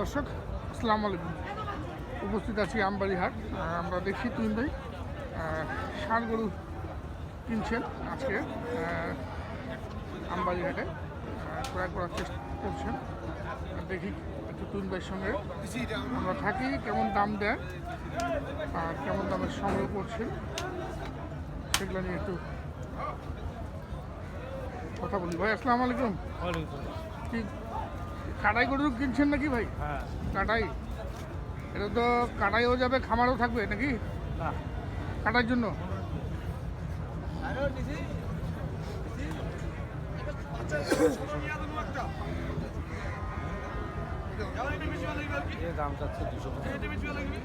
দর্শক আসসালামু আলাইকুম। উপস্থিত আছি আমবাড়ি হাট আমরা দেখি তুই ভাই। ষাঁড় গরু কিনছেন আজকে আমবাড়ি হাটে ক্রয় করার চেষ্টা করছেন। দেখি একটু তুইন ভাইয়ের সঙ্গে। আমরা থাকি কেমন দাম দেয় আর কেমন দামের সংগ্রহ করছেন সেগুলো নিয়ে একটু কথা বলি। ভাই আসসালামু আলাইকুম। কি কাটাই গরু কিনছেন নাকি ভাই? হ্যাঁ। কাটাই? এটা তো কাটাইও যাবে খামারও থাকবে নাকি? না। কাটার জন্য?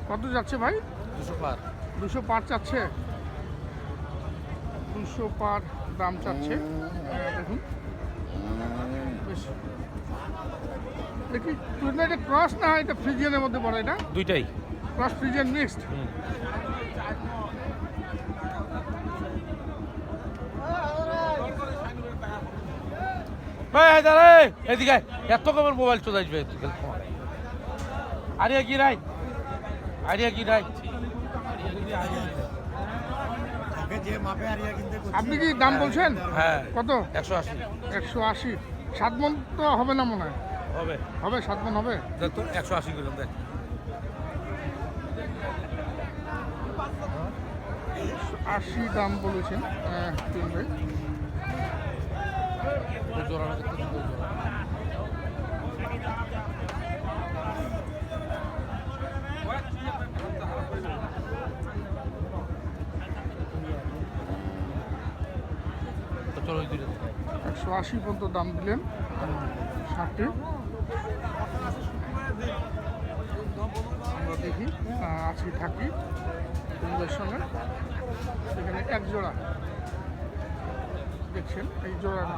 কত যাচ্ছে ভাই? দুশো পার। দুশো পার চাচ্ছে? দুশো পার দাম চাচ্ছে। দেখুন। বেশ। দেখি না এটা ক্রস না এটা ফ্রিজিয়ানের মধ্যে পড়ে এটা? দুইটাই। ক্রস ফ্রিজিয়ান মিক্সড ভাই দাঁড়া এদিকে এত কমের মোবাইল চলে আসবে এদিকে আরিয়া কি নাই আরিয়া কি নাই আপনি কি দাম বলছেন? হ্যাঁ। কত? একশো আশি। একশো আশি। সাত মন তো হবে না মনে হয়। হবে। হবে সাত মন হবে? দেখ তো একশো আশি করলাম দেখ। আশি দাম বলেছেন আহ, তিন ভাই। জোড়া। একশো আশি পর্যন্ত দাম দিলেন। ষাটটি আমরা দেখি আজকে থাকি তোমাদের সঙ্গে। এখানে এক জোড়া দেখছেন এই জোড়াটা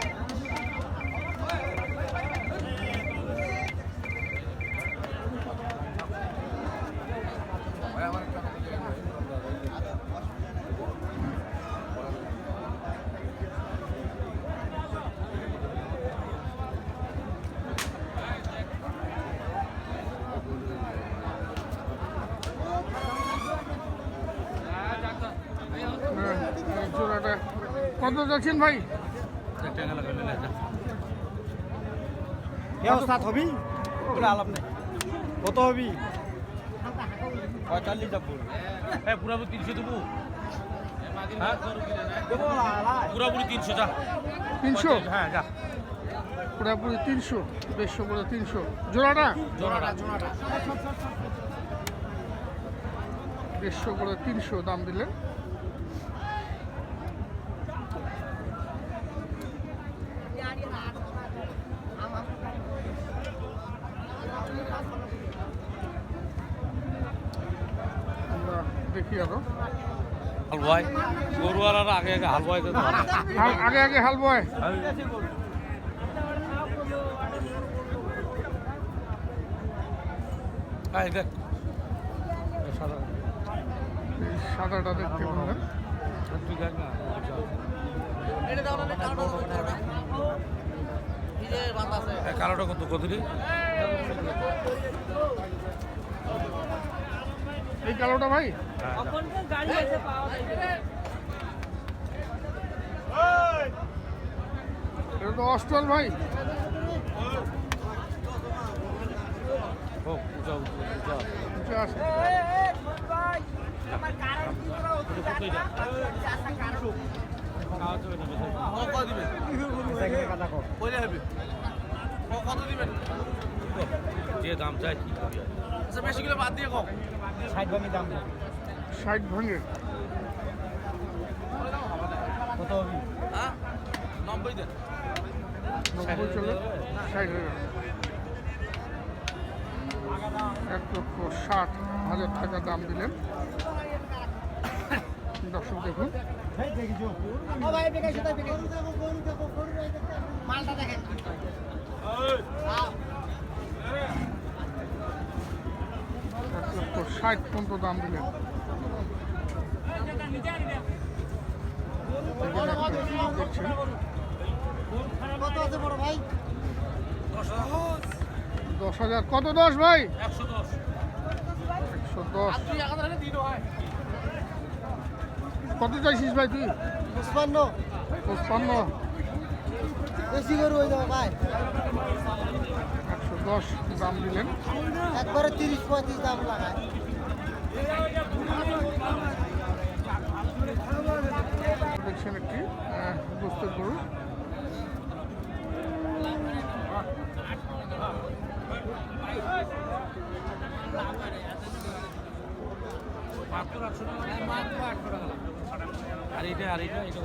কত যাচ্ছেন ভাই? ব্যবস্থা হবি আলাপ নেই। কত হবি? পঁয়তাল্লিশ যাব। হ্যাঁ পুরাপুরি তিনশো দেবো। হ্যাঁ? পুরাপুরি তিনশো যা। তিনশো? হ্যাঁ যা। পুরাপুরি তিনশো দেড়শো করে তিনশো। জোড়াটা? জোড়াটা। দেড়শো করে তিনশো দাম দিলেন আমরা দেখি আরও হালুয়াই গরুয়ালারা আগে আগে হালুয়াই আগে আগে হাল বয় হ্যাঁ দেখ সাদাটা দেখতে পাবেন তুই দেখ না হ্যাঁ, কালোটা কত কত এই কালোটা ভাই? এটা তো অস্টল ভাই। উঁচু আছে। যে দাম চাই কি করি? আর? ষাট ভাঙি দাম ষাট ভাঙে? কত হবে? হ্যাঁ নব্বই দেন। নব্বই চলে? ষাট হয়ে এক লক্ষ ষাট হাজার টাকা দাম দিলেন। দর্শক দেখুন মালটা দেখেন এক লক্ষ ষাট পর্যন্ত দাম দিলেন এখানে কত আছে বড় ভাই? দশ হাজার। কত দশ ভাই? একশো দশ। হয় কত চাইছিস ভাই তুই? পুষ্পান্ন পঁচপান্ন। বেশি করে হয়ে যাবে ভাই। একশো দশ দাম দিলেন। একবারে তিরিশ পঁয়ত্রিশ দাম লাগায়। দেখছেন একটি গোস্তের গরু। আর এটা আর এটা এটা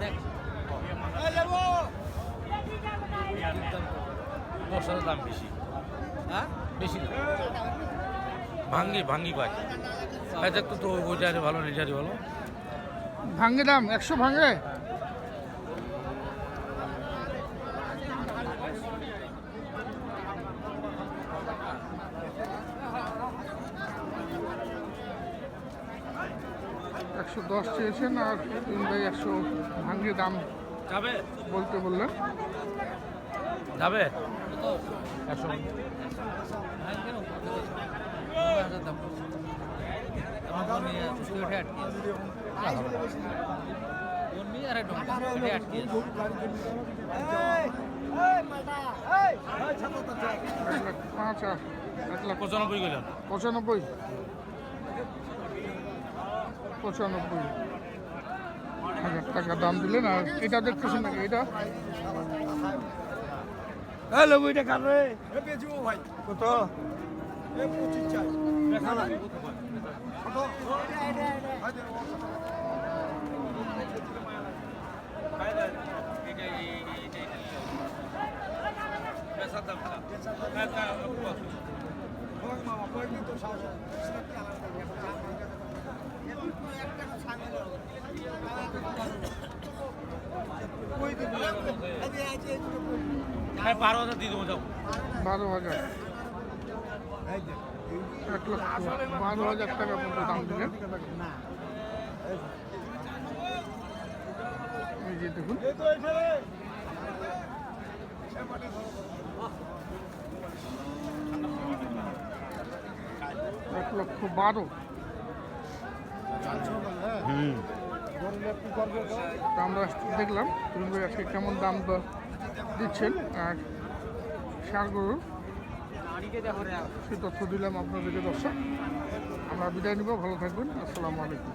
দেখ। দশ হাজার দাম বেশি। হ্যাঁ? বেশি না। ভাঙ্গি ভাঙ্গি পাই ভাই দেখ তো তো ওইটারে ভালো না এটারে ভালো ভাঙ্গে দাম একশো ভাঙ্গে? একশো দশ চেয়েছেন আর তিন ভাই একশো ভাঙ্গে দাম যাবে? বলতে বললেন। যাবে? একশো আর এক লাখ পঁচানব্বই গেলেন পঁচানব্বই। পঁচানব্বই। হাজার টাকা দাম দিলেন আর এটা দেখতেছেন নাকি? এটা? হ্যালো বইটা কার রে? কত? হ্যাঁ বারো হাজার দিয়ে দেবো যাও বারো হাজার এক লক্ষ বারো। হাজার টাকা দাম আমরা দেখলাম আজকে কেমন দাম দিচ্ছেন আর সার গরুর সে তথ্য দিলাম আপনাদেরকে দর্শক। আমরা বিদায় নিব ভালো থাকবেন। আসসালামু আলাইকুম।